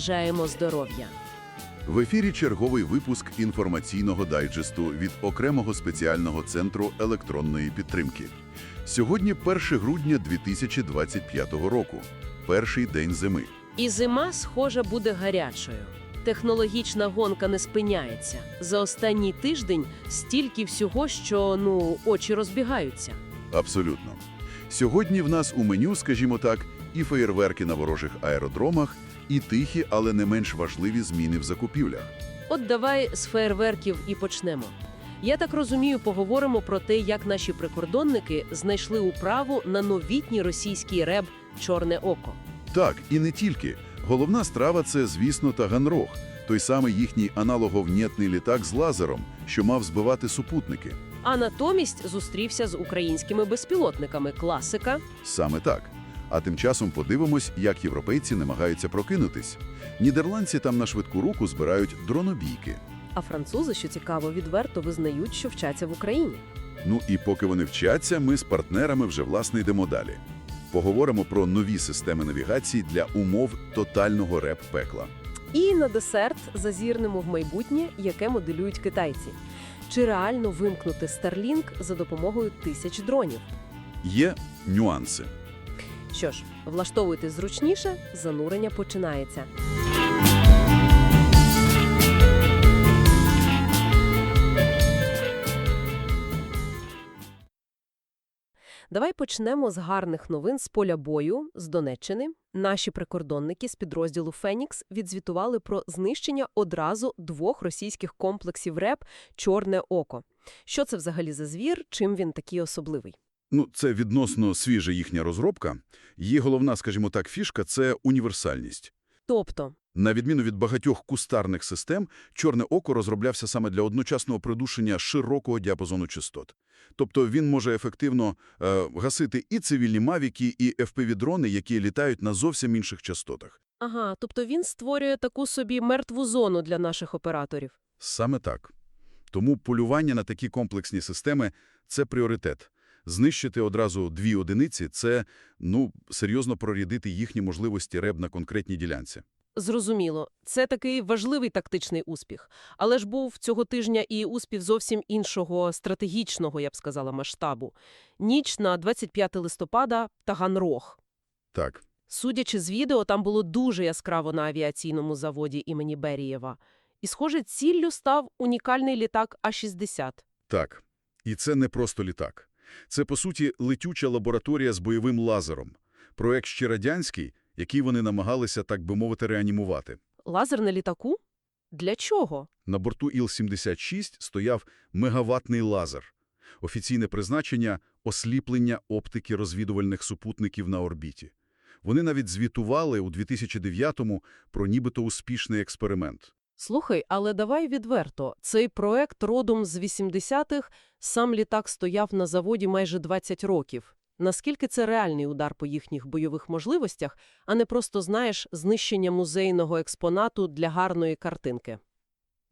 бажаємо здоров'я. В ефірі черговий випуск інформаційного дайджесту від окремого спеціального центру електронної підтримки. Сьогодні 1 грудня 2025 року. Перший день зими. І зима, схоже, буде гарячою. Технологічна гонка не спиняється. За останній тиждень стільки всього, що ну очі розбігаються. Абсолютно. Сьогодні в нас у меню, скажімо так, і феєрверки на ворожих аеродромах, і тихі, але не менш важливі зміни в закупівлях. От давай з фейерверків і почнемо. Я так розумію, поговоримо про те, як наші прикордонники знайшли управу на новітній російський реб Чорне око. Так, і не тільки. Головна страва – це, звісно, Таганрог. Той самий їхній аналоговнєтний літак з лазером, що мав збивати супутники. А натомість зустрівся з українськими безпілотниками класика. Саме так. А тим часом подивимось, як європейці намагаються прокинутись. Нідерландці там на швидку руку збирають дронобійки. А французи, що цікаво, відверто визнають, що вчаться в Україні. Ну і поки вони вчаться, ми з партнерами вже власне йдемо далі. Поговоримо про нові системи навігації для умов тотального реп-пекла. І на десерт зазірнемо в майбутнє, яке моделюють китайці. Чи реально вимкнути Starlink за допомогою тисяч дронів? Є нюанси. Що ж, влаштовуйтесь зручніше, занурення починається. Давай почнемо з гарних новин з поля бою з Донеччини. Наші прикордонники з підрозділу Фенікс відзвітували про знищення одразу двох російських комплексів РЕП Чорне око. Що це взагалі за звір? Чим він такий особливий? Ну, це відносно свіжа їхня розробка. Її головна, скажімо так, фішка – це універсальність. Тобто, На відміну від багатьох кустарних систем, «Чорне око» розроблявся саме для одночасного придушення широкого діапазону частот. Тобто він може ефективно е, гасити і цивільні мавіки, і FPV-дрони, які літають на зовсім інших частотах. ага, тобто він створює таку собі мертву зону для наших операторів. Саме так. Тому полювання на такі комплексні системи – це пріоритет. Знищити одразу дві одиниці – це, ну, серйозно прорядити їхні можливості РЕБ на конкретній ділянці. Зрозуміло, це такий важливий тактичний успіх. Але ж був цього тижня і успіх зовсім іншого стратегічного, я б сказала, масштабу. Ніч на 25 листопада – Таганрог. Так. Судячи з відео, там було дуже яскраво на авіаційному заводі імені Берієва. І, схоже, ціллю став унікальний літак А-60. Так. І це не просто літак. Це, по суті, летюча лабораторія з бойовим лазером. Проект ще радянський, який вони намагалися, так би мовити, реанімувати. Лазер на літаку? Для чого? На борту Іл-76 стояв мегаватний лазер. Офіційне призначення – осліплення оптики розвідувальних супутників на орбіті. Вони навіть звітували у 2009-му про нібито успішний експеримент. Слухай, але давай відверто. Цей проект родом з 80-х, сам літак стояв на заводі майже 20 років. Наскільки це реальний удар по їхніх бойових можливостях, а не просто, знаєш, знищення музейного експонату для гарної картинки?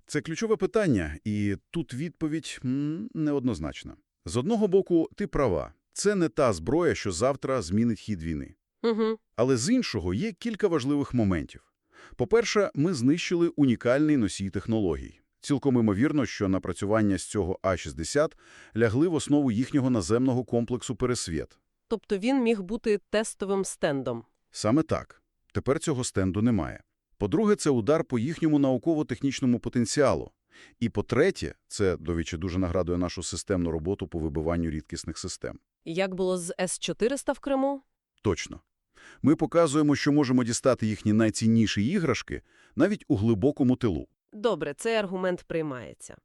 Це ключове питання, і тут відповідь м, неоднозначна. З одного боку, ти права. Це не та зброя, що завтра змінить хід війни. Угу. Але з іншого є кілька важливих моментів. По-перше, ми знищили унікальний носій технологій. Цілком імовірно, що напрацювання з цього А-60 лягли в основу їхнього наземного комплексу «Пересвіт». Тобто він міг бути тестовим стендом. Саме так. Тепер цього стенду немає. По-друге, це удар по їхньому науково-технічному потенціалу. І по-третє, це, до речі, дуже нагадує нашу системну роботу по вибиванню рідкісних систем. Як було з С-400 в Криму? Точно. Ми показуємо, що можемо дістати їхні найцінніші іграшки навіть у глибокому тилу. Добре, цей аргумент приймається.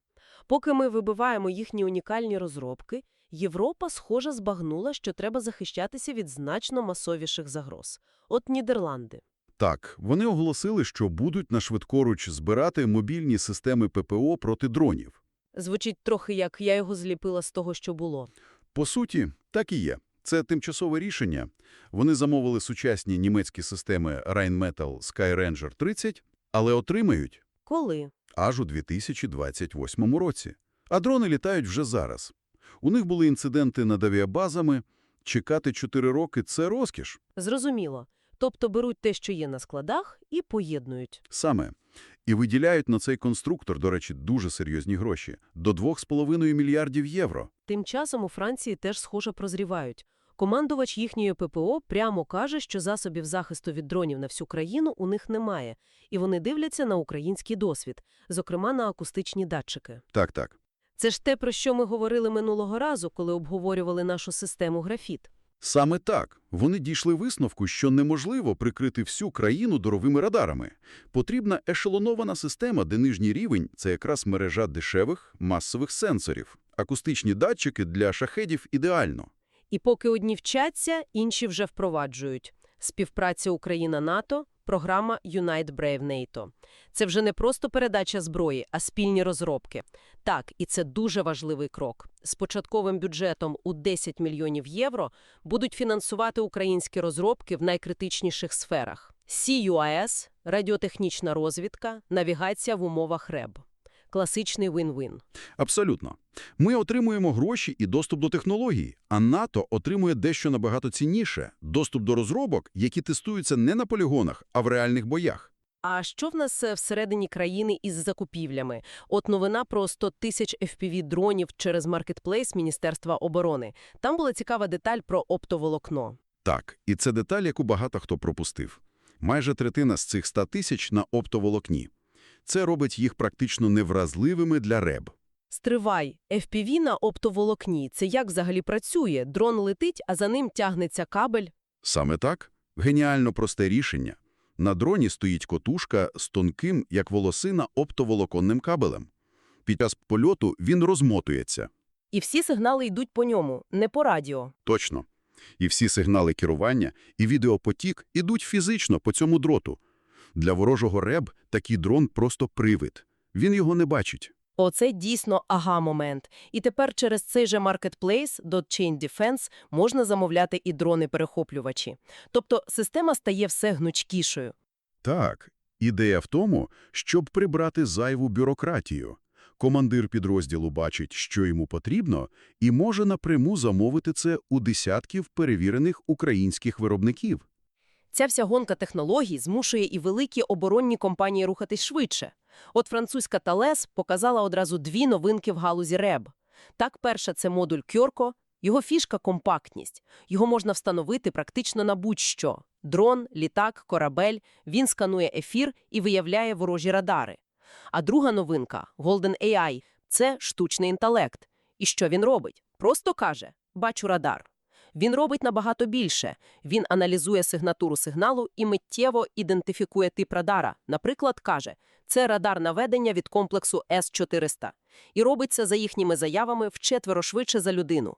Поки ми вибиваємо їхні унікальні розробки, Європа, схоже, збагнула, що треба захищатися від значно масовіших загроз. От Нідерланди. Так, вони оголосили, що будуть на швидкоруч збирати мобільні системи ППО проти дронів. Звучить трохи, як я його зліпила з того, що було. По суті, так і є. Це тимчасове рішення. Вони замовили сучасні німецькі системи Rheinmetall Skyranger 30, але отримають Коли? аж у 2028 році. А дрони літають вже зараз. У них були інциденти над авіабазами. Чекати 4 роки – це розкіш. Зрозуміло. Тобто беруть те, що є на складах, і поєднують. Саме. І виділяють на цей конструктор, до речі, дуже серйозні гроші – до 2,5 мільярдів євро. Тим часом у Франції теж схоже прозрівають. Командувач їхньої ППО прямо каже, що засобів захисту від дронів на всю країну у них немає, і вони дивляться на український досвід, зокрема на акустичні датчики. Так-так. Це ж те, про що ми говорили минулого разу, коли обговорювали нашу систему графіт. Саме так. Вони дійшли висновку, що неможливо прикрити всю країну доровими радарами. Потрібна ешелонована система, де нижній рівень – це якраз мережа дешевих, масових сенсорів. Акустичні датчики для шахедів ідеально. І поки одні вчаться, інші вже впроваджують. Співпраця Україна-НАТО, програма Unite Brave NATO. Це вже не просто передача зброї, а спільні розробки. Так, і це дуже важливий крок. З початковим бюджетом у 10 мільйонів євро будуть фінансувати українські розробки в найкритичніших сферах. CUAS – радіотехнічна розвідка, навігація в умовах РЕБ. Класичний win-win. Абсолютно. Ми отримуємо гроші і доступ до технологій, а НАТО отримує дещо набагато цінніше – доступ до розробок, які тестуються не на полігонах, а в реальних боях. А що в нас е, всередині країни із закупівлями? От новина про 100 тисяч FPV-дронів через маркетплейс Міністерства оборони. Там була цікава деталь про оптоволокно. Так, і це деталь, яку багато хто пропустив. Майже третина з цих 100 тисяч на оптоволокні. Це робить їх практично невразливими для РЕБ. Стривай, FPV на оптоволокні. Це як взагалі працює? Дрон летить, а за ним тягнеться кабель. Саме так? Геніально просте рішення. На дроні стоїть котушка з тонким, як волосина, оптоволоконним кабелем. Під час польоту він розмотується. І всі сигнали йдуть по ньому, не по радіо. Точно. І всі сигнали керування і відеопотік ідуть фізично по цьому дроту. Для ворожого РЕБ такий дрон просто привид. Він його не бачить. Оце дійсно ага-момент. І тепер через цей же маркетплейс Chain Defense можна замовляти і дрони-перехоплювачі. Тобто система стає все гнучкішою. Так, ідея в тому, щоб прибрати зайву бюрократію. Командир підрозділу бачить, що йому потрібно, і може напряму замовити це у десятків перевірених українських виробників. Ця вся гонка технологій змушує і великі оборонні компанії рухатись швидше. От французька Thales показала одразу дві новинки в галузі РЕБ. Так, перша – це модуль Кьорко. Його фішка – компактність. Його можна встановити практично на будь-що. Дрон, літак, корабель. Він сканує ефір і виявляє ворожі радари. А друга новинка – Golden AI – це штучний інтелект. І що він робить? Просто каже «бачу радар». Він робить набагато більше. Він аналізує сигнатуру сигналу і миттєво ідентифікує тип радара. Наприклад, каже, це радар наведення від комплексу С-400. І робить це за їхніми заявами вчетверо швидше за людину.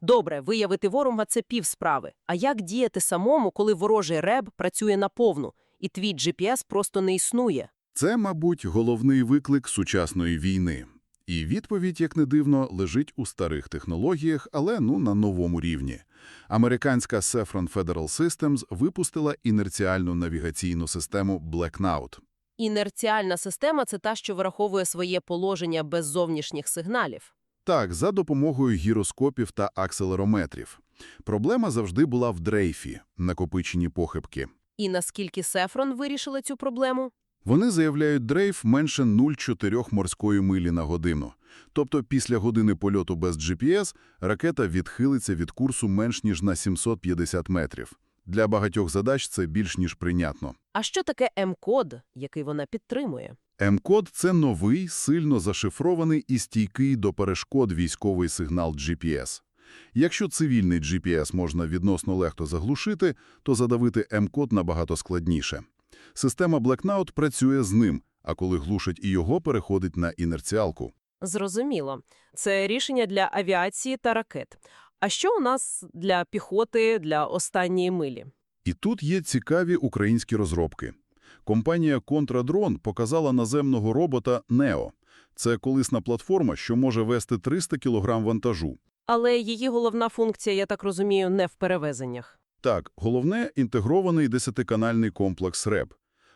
Добре, виявити ворога – це пів справи. А як діяти самому, коли ворожий РЕБ працює наповну, і твій GPS просто не існує? Це, мабуть, головний виклик сучасної війни. І відповідь, як не дивно, лежить у старих технологіях, але ну на новому рівні. Американська Saffron Federal Systems випустила інерціальну навігаційну систему Blackout. Інерціальна система – це та, що враховує своє положення без зовнішніх сигналів. Так, за допомогою гіроскопів та акселерометрів. Проблема завжди була в дрейфі – накопичені похибки. І наскільки Сефрон вирішила цю проблему? Вони заявляють дрейф менше 0,4 морської милі на годину. Тобто після години польоту без GPS ракета відхилиться від курсу менш ніж на 750 метрів. Для багатьох задач це більш ніж прийнятно. А що таке М-код, який вона підтримує? М-код – це новий, сильно зашифрований і стійкий до перешкод військовий сигнал GPS. Якщо цивільний GPS можна відносно легко заглушити, то задавити М-код набагато складніше. Система Blackout працює з ним, а коли глушить і його, переходить на інерціалку. Зрозуміло. Це рішення для авіації та ракет. А що у нас для піхоти, для останньої милі? І тут є цікаві українські розробки. Компанія «Контрадрон» показала наземного робота «Нео». Це колисна платформа, що може вести 300 кг вантажу. Але її головна функція, я так розумію, не в перевезеннях. Так, головне – інтегрований десятиканальний комплекс РЕБ.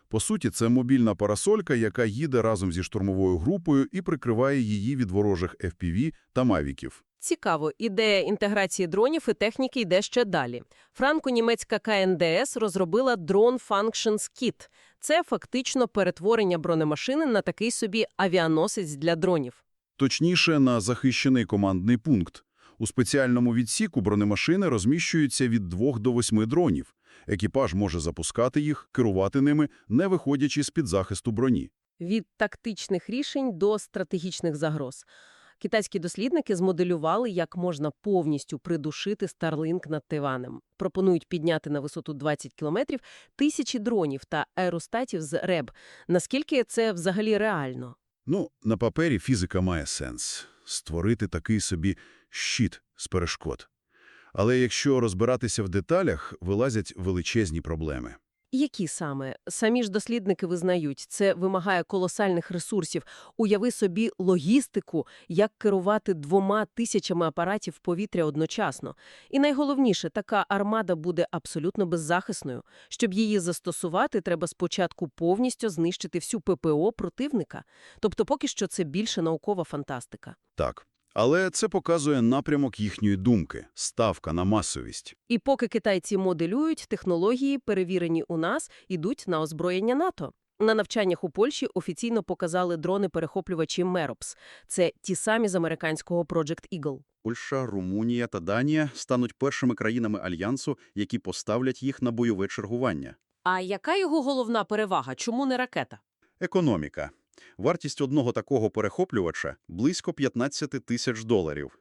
По суті, це мобільна парасолька, яка їде разом зі штурмовою групою і прикриває її від ворожих FPV та мавіків. Цікаво, ідея інтеграції дронів і техніки йде ще далі. Франко-німецька КНДС розробила Drone Functions Kit. Це фактично перетворення бронемашини на такий собі авіаносець для дронів. Точніше, на захищений командний пункт. У спеціальному відсіку бронемашини розміщуються від 2 до 8 дронів. Екіпаж може запускати їх, керувати ними, не виходячи з-під захисту броні. Від тактичних рішень до стратегічних загроз. Китайські дослідники змоделювали, як можна повністю придушити Starlink над Тайванем. Пропонують підняти на висоту 20 кілометрів тисячі дронів та аеростатів з РЕБ. Наскільки це взагалі реально? Ну, на папері фізика має сенс – створити такий собі щит з перешкод. Але якщо розбиратися в деталях, вилазять величезні проблеми. Які саме? Самі ж дослідники визнають, це вимагає колосальних ресурсів. Уяви собі логістику, як керувати двома тисячами апаратів повітря одночасно. І найголовніше, така армада буде абсолютно беззахисною. Щоб її застосувати, треба спочатку повністю знищити всю ППО противника. Тобто поки що це більше наукова фантастика. Так. Але це показує напрямок їхньої думки – ставка на масовість. І поки китайці моделюють, технології, перевірені у нас, ідуть на озброєння НАТО. На навчаннях у Польщі офіційно показали дрони-перехоплювачі Меропс. Це ті самі з американського Project Eagle. Польща, Румунія та Данія стануть першими країнами Альянсу, які поставлять їх на бойове чергування. А яка його головна перевага? Чому не ракета? Економіка. Вартість одного такого перехоплювача – близько 15 тисяч доларів.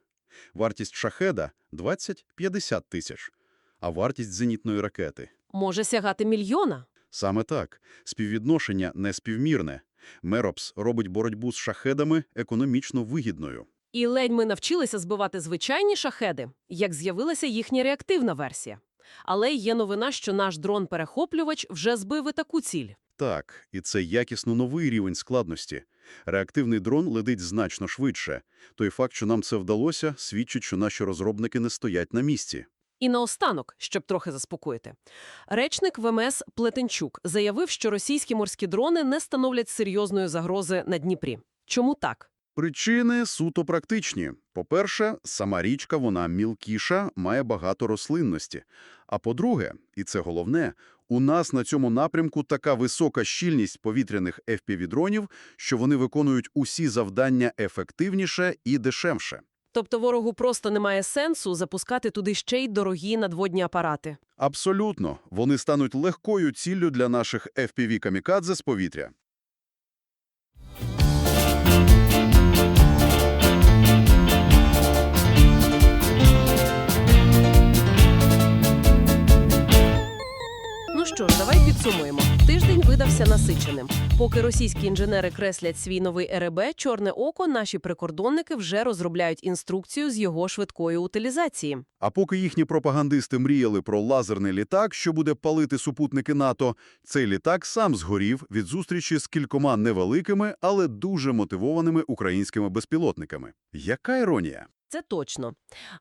Вартість шахеда – 20-50 тисяч. А вартість зенітної ракети Може сягати мільйона? – саме так. Співвідношення неспівмірне. Меропс робить боротьбу з шахедами економічно вигідною. І ледь ми навчилися збивати звичайні шахеди, як з'явилася їхня реактивна версія. Але є новина, що наш дрон-перехоплювач вже збив і таку ціль. Так, і це якісно новий рівень складності. Реактивний дрон летить значно швидше. Той факт, що нам це вдалося, свідчить, що наші розробники не стоять на місці. І наостанок, щоб трохи заспокоїти. Речник ВМС Плетенчук заявив, що російські морські дрони не становлять серйозної загрози на Дніпрі. Чому так? Причини суто практичні. По-перше, сама річка, вона мілкіша, має багато рослинності. А по-друге, і це головне, у нас на цьому напрямку така висока щільність повітряних FPV-дронів, що вони виконують усі завдання ефективніше і дешевше. Тобто ворогу просто немає сенсу запускати туди ще й дорогі надводні апарати. Абсолютно. Вони стануть легкою ціллю для наших FPV-камікадзе з повітря. Що ж, давай підсумуємо. Тиждень видався насиченим. Поки російські інженери креслять свій новий РЕБ «Чорне око», наші прикордонники вже розробляють інструкцію з його швидкої утилізації. А поки їхні пропагандисти мріяли про лазерний літак, що буде палити супутники НАТО, цей літак сам згорів від зустрічі з кількома невеликими, але дуже мотивованими українськими безпілотниками. Яка іронія? Це точно.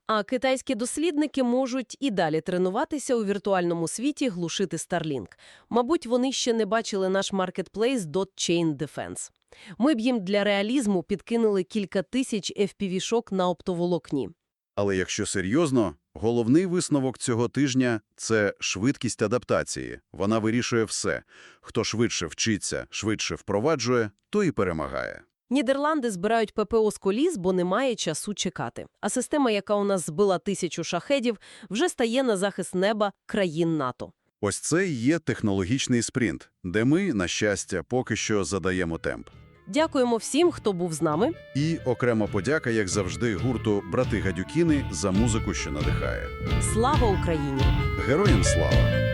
А китайські дослідники можуть і далі тренуватися у віртуальному світі глушити Starlink. Мабуть, вони ще не бачили наш маркетплейс Chain Defense. Ми б їм для реалізму підкинули кілька тисяч FPV-шок на оптоволокні. Але якщо серйозно, головний висновок цього тижня – це швидкість адаптації. Вона вирішує все. Хто швидше вчиться, швидше впроваджує, той і перемагає. Нідерланди збирають ППО з коліс, бо немає часу чекати. А система, яка у нас збила тисячу шахедів, вже стає на захист неба країн НАТО. Ось це і є технологічний спринт, де ми, на щастя, поки що задаємо темп. Дякуємо всім, хто був з нами. І окрема подяка, як завжди, гурту «Брати Гадюкіни» за музику, що надихає. Слава Україні! Героям слава!